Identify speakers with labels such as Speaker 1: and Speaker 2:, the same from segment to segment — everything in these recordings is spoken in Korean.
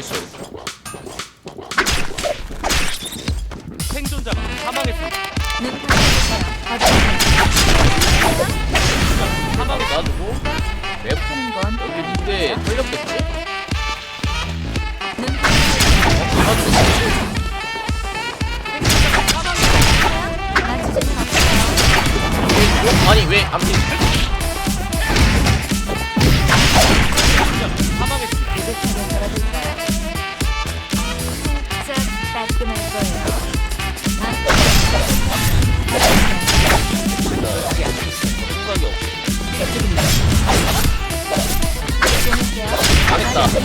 Speaker 1: 있어요.
Speaker 2: 생존자가.
Speaker 3: 어디로
Speaker 1: 바로 놔두고 맵 여기 있는데 털렸겠지? 어. 어? 아니 왜안 피?
Speaker 3: 마세요.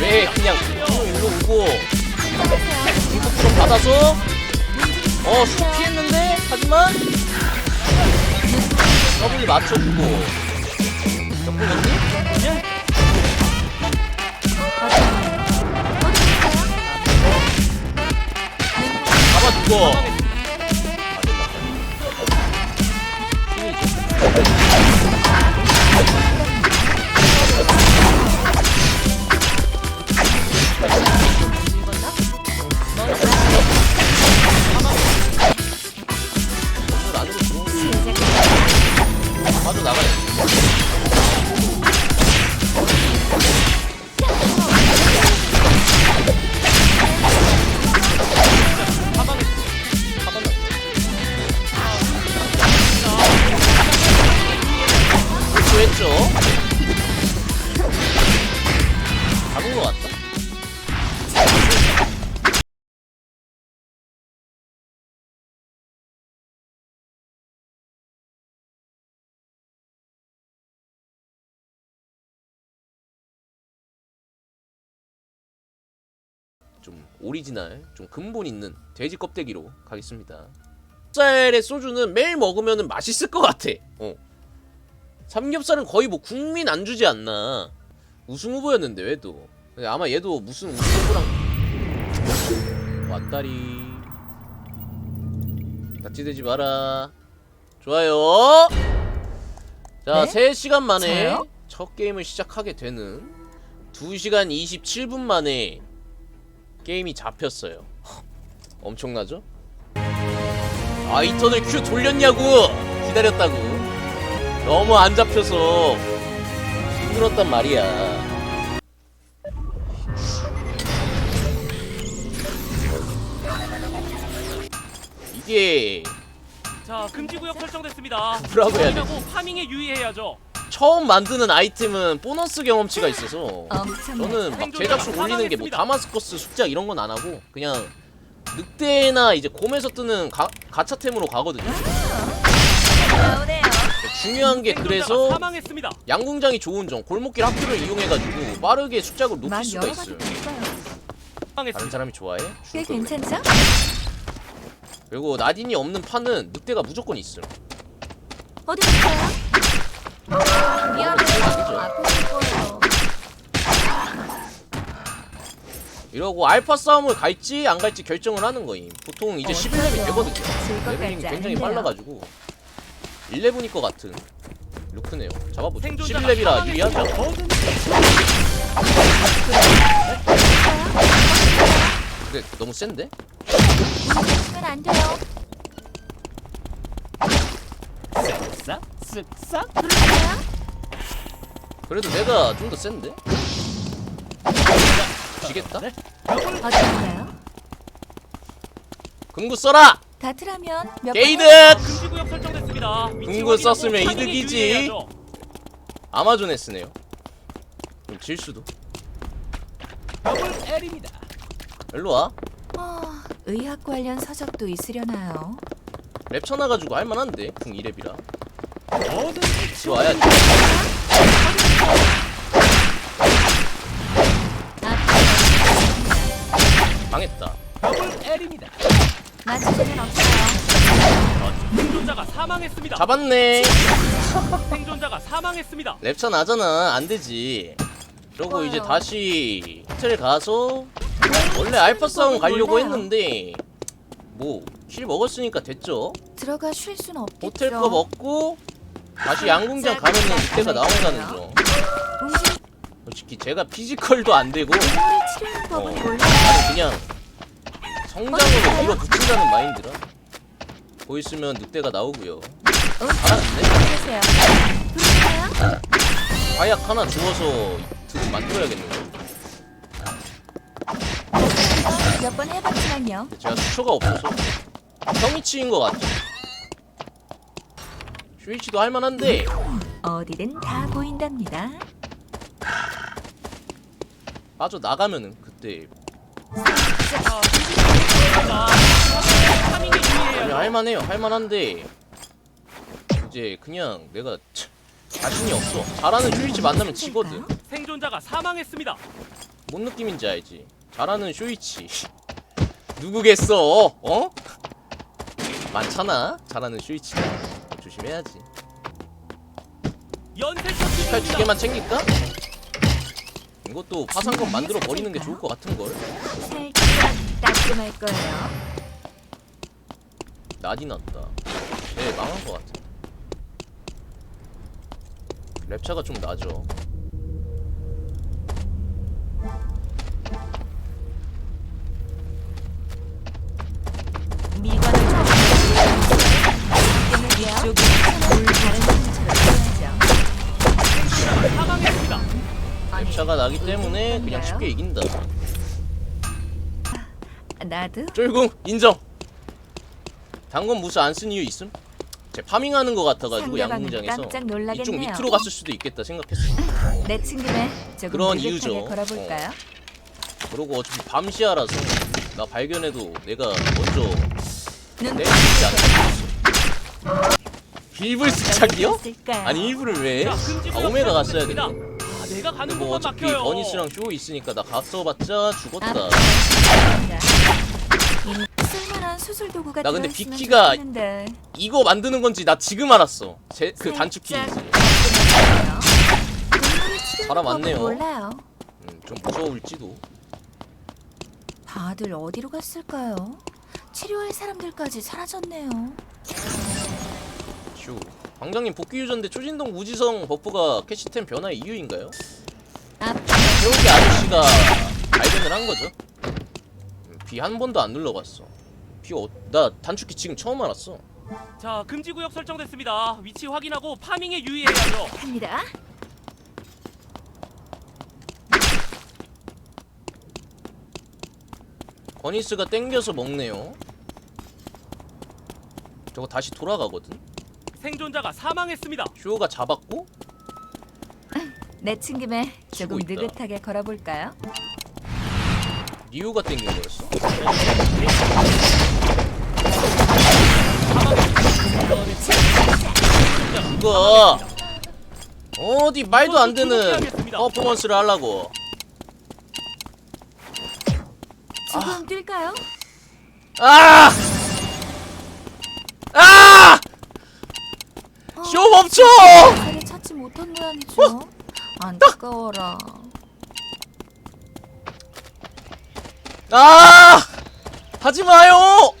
Speaker 1: 왜 그냥 형 일로 오고. 좀 받아서 어 피했는데 하지만 더블 맞춰주고 벽보겠니?
Speaker 2: 예?
Speaker 1: 잡아주고 건물 좀 오리지널, 좀 근본 있는 돼지 껍데기로 가겠습니다. 삼겹살의 소주는 매일 먹으면 맛있을 것 같아. 어. 삼겹살은 거의 뭐 국민 안주지 않나. 우승 후보였는데 왜도. 근데 아마 얘도 무슨 우승 후보랑 왔다리. 납치되지 마라. 좋아요. 자,
Speaker 3: 네?
Speaker 1: 3시간 만에
Speaker 3: 저요?
Speaker 1: 첫 게임을 시작하게 되는 2시간 27분 만에 게임이 잡혔어요. 엄청나죠? 아, 이 턴을 큐 돌렸냐고! 기다렸다고. 너무 안 잡혀서 힘들었단 말이야. 이게
Speaker 2: 자, 금지 구역 설정됐습니다.
Speaker 1: 뭐라고 해야
Speaker 2: 하고 파밍에 유의해야죠.
Speaker 1: 처음 만드는 아이템은 보너스 경험치가 있어서
Speaker 3: 엄청
Speaker 1: 저는 막 제작수 올리는 게 뭐 다마스커스 숙작 이런 건 안 하고 그냥 늑대나 이제 곰에서 뜨는 가, 가차템으로 가거든요. 중요한 게 그래서. 양궁장이 좋은 점 골목길 학교를 이용해가지고 빠르게 숙작을 높일
Speaker 3: 만
Speaker 1: 수가 있어요. 다른 사람이 좋아해?
Speaker 3: 꽤. 괜찮죠?
Speaker 1: 그리고 나딘이 없는 판은 늑대가 무조건 있음.
Speaker 3: 어디 있어요? 거예요.
Speaker 1: 이러고 알파 싸움을 갈지 안 갈지 결정을 하는 거임. 보통 이제
Speaker 3: 어,
Speaker 1: 11렙이
Speaker 3: 저요.
Speaker 1: 되거든요. 레벨링이 굉장히. 빨라가지고 11일 것 같은 루크네요. 잡아보죠.
Speaker 2: 생존자가
Speaker 1: 11렙이라 유리하죠? 근데 너무 센데?
Speaker 3: 안 돼요.
Speaker 2: 쓱싹 쓱싹.
Speaker 3: 누르세요.
Speaker 1: 그래도 내가 좀 더 센데? 지겠다?
Speaker 3: 어디 있나요?
Speaker 1: 금구 써라!
Speaker 3: 다트라면 몇
Speaker 1: 게이드!
Speaker 2: 금지 구역 설정됐습니다. 확인하고
Speaker 1: 썼으면
Speaker 2: 파밍에
Speaker 1: 이득이지. 아마존에 쓰네요. 그럼 질 수도.
Speaker 2: L입니다.
Speaker 1: 일로 와.
Speaker 3: 어, 의학 관련 서적도 있으려나요?
Speaker 1: 랩 쳐놔가지고 할만한데 궁 2랩이라. 좋아야지. 망했다.
Speaker 2: L입니다.
Speaker 3: 맞추시면 없어요.
Speaker 2: 생존자가 사망했습니다.
Speaker 1: 잡았네.
Speaker 2: 생존자가 사망했습니다.
Speaker 1: 랩차 나잖아. 안 되지. 그러고. 이제 다시 호텔 가서 원래 알파 싸움 가려고. 했는데 뭐 킬 먹었으니까 됐죠.
Speaker 3: 들어가 쉴순 없겠죠.
Speaker 1: 호텔 거 먹고 다시 양궁장 가면은 그때가 나온다는 점.
Speaker 3: 움직
Speaker 1: 솔직히 제가 피지컬도 안 되고 어. 아니 그냥 성장으로 밀어붙인다는 마인드라 보이스면 늑대가 나오고요
Speaker 3: 어,
Speaker 1: 알았네? 과약 하나 주워서 드 만들어야겠는데
Speaker 3: 몇번 해봤지만요.
Speaker 1: 제가 수초가 없어서 평이치인 것 같아 슈이치도 할만한데.
Speaker 3: 어디든 다 보인답니다.
Speaker 1: 빠져 나가면은 그때.
Speaker 2: 자, 자, 파밍에
Speaker 1: 아니
Speaker 2: 유의해야죠.
Speaker 1: 할만해요 할만한데. 이제 그냥 내가 참 자신이 없어. 잘하는 슈이치 만나면 지거든.
Speaker 2: 생존자가 사망했습니다.
Speaker 1: 뭔 느낌인지 알지? 잘하는 슈이치. 누구겠어? 어? 많잖아 잘하는 슈이치가 조심해야지 칼 두. 개만 챙길까? 이것도 파상권 만들어 버리는 게 좋을 것 같은 걸
Speaker 3: 살짝 따끔할 거예요.
Speaker 1: 난이 났다 네 망한 것 같아 랩차가 좀 나죠 차가 나기 때문에 그냥? 쉽게 이긴다
Speaker 3: 나도
Speaker 1: 쫄궁 인정 당근 무스 안 쓴 이유 있음? 제 파밍하는 거 같아가지고
Speaker 3: 상대방은
Speaker 1: 양궁장에서
Speaker 3: 깜짝
Speaker 1: 이쪽
Speaker 3: 놀라겠네요.
Speaker 1: 밑으로 갔을 수도 있겠다 생각했어
Speaker 3: 내친 김에 조금
Speaker 1: 그런
Speaker 3: 느긋하게
Speaker 1: 이유죠.
Speaker 3: 걸어볼까요?
Speaker 1: 그러고 어차피 밤시야라서 나 발견해도 내가 먼저
Speaker 3: 눈
Speaker 1: 내리지 않아 일불 스착이요?
Speaker 3: 있을까요?
Speaker 1: 아니 일불을 왜? 아 오메가 갔어야
Speaker 2: 아, 내가 가는
Speaker 1: 뭐
Speaker 2: 곳만
Speaker 1: 어차피
Speaker 2: 막혀요.
Speaker 1: 버니스랑 쇼 있으니까 나 갔어봤자 죽었다
Speaker 3: 아, 이 쓸만한 수술 도구가
Speaker 1: 나 근데
Speaker 3: 들어있으면
Speaker 1: 비키가
Speaker 3: 좋겠는데.
Speaker 1: 이거 만드는 건지 나 지금 알았어 제 그?
Speaker 3: 동물을
Speaker 1: 사람
Speaker 3: 법은
Speaker 1: 많네요.
Speaker 3: 몰라요.
Speaker 1: 음, 좀 무서울지도
Speaker 3: 다들 어디로 갔을까요? 치료할 사람들까지 사라졌네요.
Speaker 1: 쇼 광장님 복귀 유전대 초진동 무지성 버프가 캐시템 변화의 이유인가요?
Speaker 3: 앞
Speaker 1: 배우기 아저씨가 발견을 한 거죠. 비 한 번도 안 눌러봤어. 비 어, 나 단축키 지금 처음 알았어.
Speaker 2: 자, 금지 구역 설정됐습니다. 위치 확인하고 파밍에 유의해야죠.
Speaker 3: 갑니다.
Speaker 1: 버니스가 땡겨서 먹네요. 저거 다시 돌아가거든.
Speaker 2: 생존자가 사망했습니다.
Speaker 1: 쇼가 잡았고
Speaker 3: 내친 김에 조금
Speaker 1: 있다.
Speaker 3: 느긋하게 걸어볼까요?
Speaker 1: 리우가 땡긴 거였어. 그거 어디 말도 안 되는 퍼포먼스를 하려고.
Speaker 3: 조금 뛸까요?
Speaker 1: 아! 아!
Speaker 3: 어,
Speaker 1: 쇼 멈춰!
Speaker 3: 자리 찾지 못한 모양이죠. 안타까워라.
Speaker 1: 아! 하지 마요!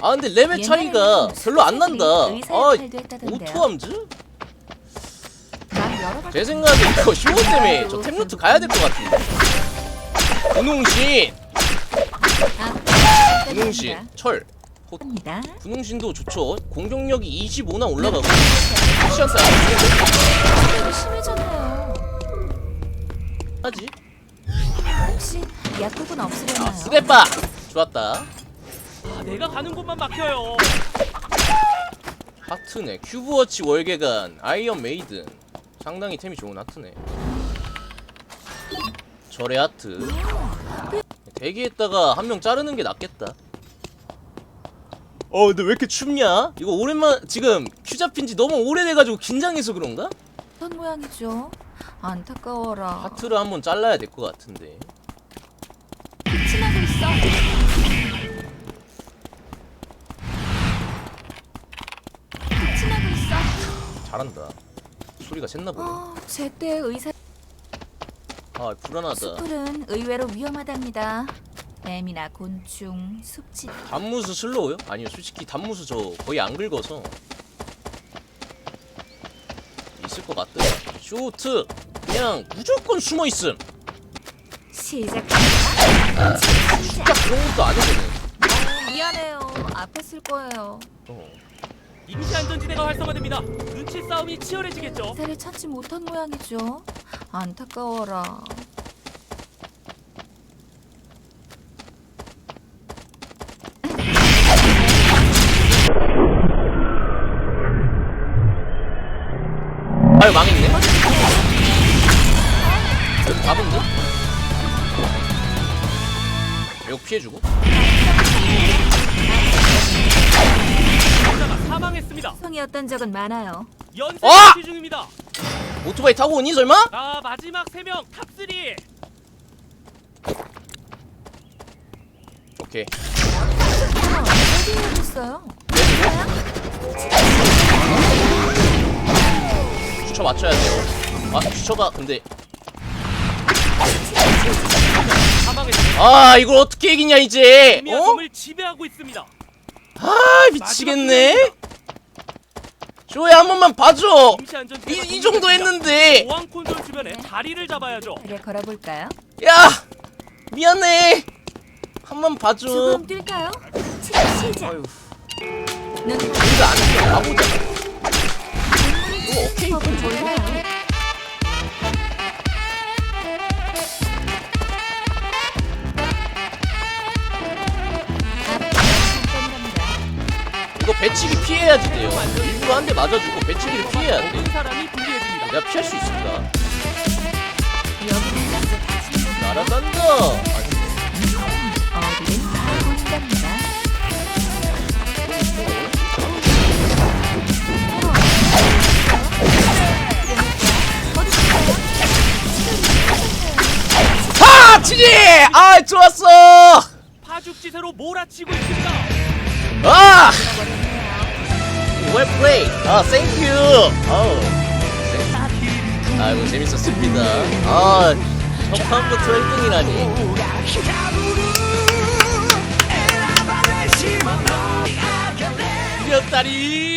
Speaker 1: 아 근데 레벨 차이가
Speaker 3: 옛날에는
Speaker 1: 별로 안 난다.
Speaker 3: 의사
Speaker 1: 아,
Speaker 3: 역할도 했다던데요.
Speaker 1: 오토함즈?
Speaker 3: 여러
Speaker 1: 제 생각에 이거 쇼 때문에 저 템루트 가야 될 것 같은데. 분홍신,
Speaker 3: 아,
Speaker 1: 분홍신, 철.
Speaker 3: 합니다.
Speaker 1: 분홍신도 좋죠. 공격력이 25나 올라가고. 시한테
Speaker 3: 이거 심해졌네요.
Speaker 1: 하지?
Speaker 3: 혹시 약국은 없으려나요?
Speaker 1: 아, 스레빠! 좋았다.
Speaker 2: 아, 내가 가는 곳만 막혀요.
Speaker 1: 하트네. 큐브워치 월계관, 아이언 메이든. 상당히 템이 좋은 하트네. 절의 하트. 대기했다가 한 명 자르는 게 낫겠다. 어, 근데 왜 이렇게 춥냐? 이거 오랜만 지금 큐 잡힌 지 너무 오래돼가지고 긴장해서 그런가?
Speaker 3: 어떤 모양이죠? 안타까워라.
Speaker 1: 하트를 한번 잘라야 될 것 같은데.
Speaker 3: 나고 있어. 나고 있어.
Speaker 1: 잘한다. 소리가 샜나 보네.
Speaker 3: 어, 제때 의사
Speaker 1: 아, 불안하다.
Speaker 3: 숲풀은 의외로 위험하답니다. 뱀이나 곤충, 숲지.
Speaker 1: 단무스 슬로우요? 아니요, 솔직히 단무스 저 거의 안 긁어서 있을 것 같더라. 쇼트 그냥 무조건 숨어 있음.
Speaker 3: 시작합니다.
Speaker 1: 딱 그런 것도 아니거든.
Speaker 3: 미안해요. 앞에 쓸 거예요.
Speaker 1: 어.
Speaker 2: 임시 안전지대가 활성화됩니다. 눈치 싸움이 치열해지겠죠.
Speaker 3: 기사를 찾지 못한 모양이죠. 안타까워라.
Speaker 1: 이거 피해주고.
Speaker 2: 남자가 사망했습니다.
Speaker 3: 성이었던 적은 많아요.
Speaker 2: 연쇄
Speaker 1: 아!
Speaker 2: 처치 중입니다.
Speaker 1: 오토바이 타고 오니 설마?
Speaker 2: 자 마지막 세 명 탑3
Speaker 1: 오케이.
Speaker 3: 어디에 있어요?
Speaker 1: 주처 맞춰야 돼요. 아 주처가 근데
Speaker 2: 사망했습니다.
Speaker 1: 아 이걸 어떻게 이기냐 이제? 어?
Speaker 2: 미아섬을 지배하고 있습니다.
Speaker 1: 아 미치겠네. 조야 한 번만 봐줘.
Speaker 2: 임시 안전지대가
Speaker 1: 이, 이 정도 했는데
Speaker 2: 보안 콘솔 주변에 다리를 잡아야죠.
Speaker 3: 그래 걸어볼까요?
Speaker 1: 야 미안해. 한 번 봐줘.
Speaker 3: 조금 뛸까요? 시작. 시작.
Speaker 1: 아유
Speaker 3: 눈
Speaker 1: 이거 안 돼. 이거 오케이.
Speaker 3: 법은 몰라요.
Speaker 1: 배치기 피해야지 돼요. 일부러 한 대 맞아주고 배치기를 피해야 돼.
Speaker 2: 모든 사람이 불리해집니다.
Speaker 1: 내가 피할 수
Speaker 3: 다시
Speaker 1: 날아간다.
Speaker 3: 어디든.
Speaker 1: 하! 치지! 아, 좋았어!
Speaker 2: 파죽지세로 몰아치고 있습니다.
Speaker 1: 아! Well. 아, you. 아우. 아이고, 재밌었습니다. 아, 첫 판부터 1등이라니. 이겼다리! 아.